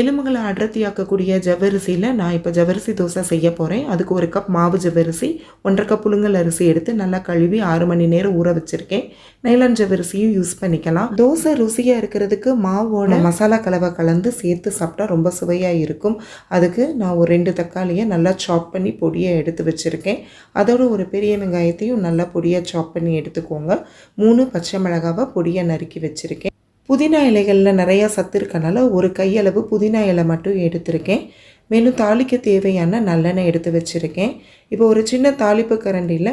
எலும்புகளை அடர்த்தியாக்கக்கூடிய ஜவ்வரிசியில் நான் இப்போ ஜவ்வரிசி தோசை செய்ய போகிறேன் அதுக்கு ஒரு கப் மாவு ஜவ்வரிசி ஒன்றரை கப் புழுங்கல் அரிசி எடுத்து நல்லா கழுவி ஆறு மணி நேரம் ஊற வச்சுருக்கேன். நைலான் ஜவ்வரிசியும் யூஸ் பண்ணிக்கலாம். தோசை ருசியாக இருக்கிறதுக்கு மாவோட மசாலா கலவை கலந்து சேர்த்து சாப்பிட்டா ரொம்ப சுவையாக இருக்கும். அதுக்கு நான் ஒரு ரெண்டு தக்காளியை நல்லா சாப் பண்ணி பொடியை எடுத்து வச்சுருக்கேன். அதோட ஒரு பெரிய வெங்காயத்தையும் நல்லா பொடியாக சாப் பண்ணி எடுத்துக்கோங்க. மூணு பச்சை மிளகாவை பொடியை நறுக்கி வச்சுருக்கேன். புதினா இலைகளில் நிறையா சத்து இருக்கனால ஒரு கையளவு புதினா இலை மட்டும் எடுத்திருக்கேன். மேலும் தாளிக்க தேவையான நல்லெண்ணெய் எடுத்து வச்சுருக்கேன். இப்போ ஒரு சின்ன தாளிப்பு கரண்டியில்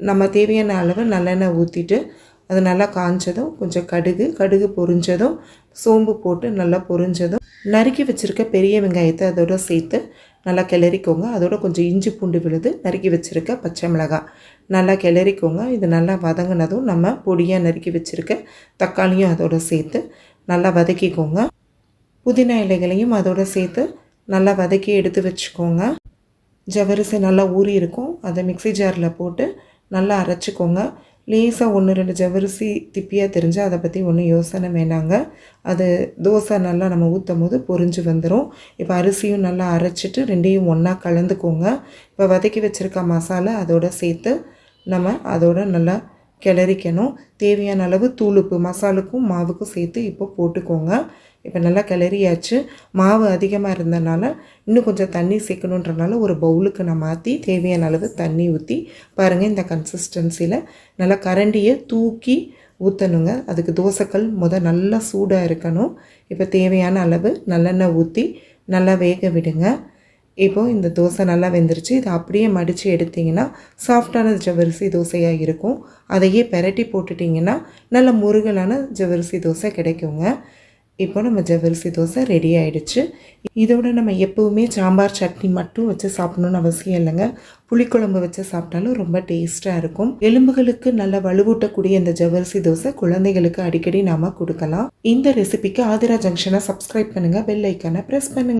நம்ம தேவையான அளவு நல்லெண்ணெய் ஊற்றிட்டு அது நல்லா காஞ்சதும் கொஞ்சம் கடுகு கடுகு பொரிஞ்சதும் சோம்பு போட்டு நல்லா பொரிஞ்சதும் நறுக்கி வச்சுருக்க பெரிய வெங்காயத்தை அதோட சேர்த்து நல்லா கிளறிக்கோங்க. அதோட கொஞ்சம் இஞ்சி பூண்டு விழுது நறுக்கி வச்சுருக்க பச்சை மிளகாய். நல்லா கிளறிக்கோங்க. இது நல்லா வதங்கினதும் நம்ம பொடியாக நறுக்கி வச்சுருக்க தக்காளியும் அதோட சேர்த்து நல்லா வதக்கிக்கோங்க. புதினா இலைகளையும் அதோட சேர்த்து நல்லா வதக்கி எடுத்து வச்சுக்கோங்க. ஜவரிசி நல்லா ஊறி இருக்கும் அதை மிக்ஸி ஜாரில் போட்டு நல்லா அரைச்சிக்கோங்க. லேசாக ஒன்று ரெண்டு ஜவரிசி திப்பியாக தெரிஞ்சால் அதை பற்றி ஒன்றும் யோசனை வேணாங்க. அது தோசை நல்லா நம்ம ஊற்றும் போது பொரிஞ்சு வந்துடும் இப்போ அரிசியும் நல்லா அரைச்சிட்டு ரெண்டையும் ஒன்றா கலந்துக்கோங்க. இப்போ வதக்கி வச்சுருக்க மசாலா அதோட சேர்த்து நம்ம அதோட நல்லா கிளறிக்கணும். தேவையான அளவு தூளுப்பு மசாலுக்கும் மாவுக்கும் சேர்த்து இப்போ போட்டுக்கோங்க. இப்போ நல்லா கிளறியாச்சு. மாவு அதிகமாக இருந்தனால இன்னும் கொஞ்சம் தண்ணி சேர்க்கணுன்றனால ஒரு பவுலுக்கு நான் மாற்றி தேவையான அளவு தண்ணி ஊற்றி பாருங்கள் இந்த கன்சிஸ்டன்சியில் நல்லா கரண்டியை தூக்கி ஊற்றணுங்க அதுக்கு தோசைக்கல் முத நல்லா சூடாக இருக்கணும். இப்போ தேவையான அளவு நல்லெண்ணெய் ஊற்றி நல்லா வேக விடுங்க. இப்போது இந்த தோசை நல்லா வெந்துருச்சு. இதை அப்படியே மடித்து எடுத்திங்கன்னா சாஃப்டான ஜவரிசி தோசையாக இருக்கும். அதையே பெரட்டி போட்டுட்டிங்கன்னா நல்ல முருகலான ஜவரிசி தோசை கிடைக்குங்க. இப்போ நம்ம ஜவ்வரிசி தோசை ரெடி ஆகிடுச்சு இதோட நம்ம எப்போவுமே சாம்பார் சட்னி மட்டும் வச்சு சாப்பிடணும்னு அவசியம் இல்லைங்க. புளிக்குழம்பு வச்சு சாப்பிட்டாலும் ரொம்ப டேஸ்ட்டாக இருக்கும். எலும்புகளுக்கு நல்ல வலுவூட்டக்கூடிய இந்த ஜவ்வரிசி தோசை குழந்தைகளுக்கு அடிக்கடி நாம் கொடுக்கலாம். இந்த ரெசிபிக்கு ஆதிரா ஜங்ஷனை சப்ஸ்கிரைப் பண்ணுங்கள் பெல் ஐக்கானை ப்ரெஸ் பண்ணுங்கள்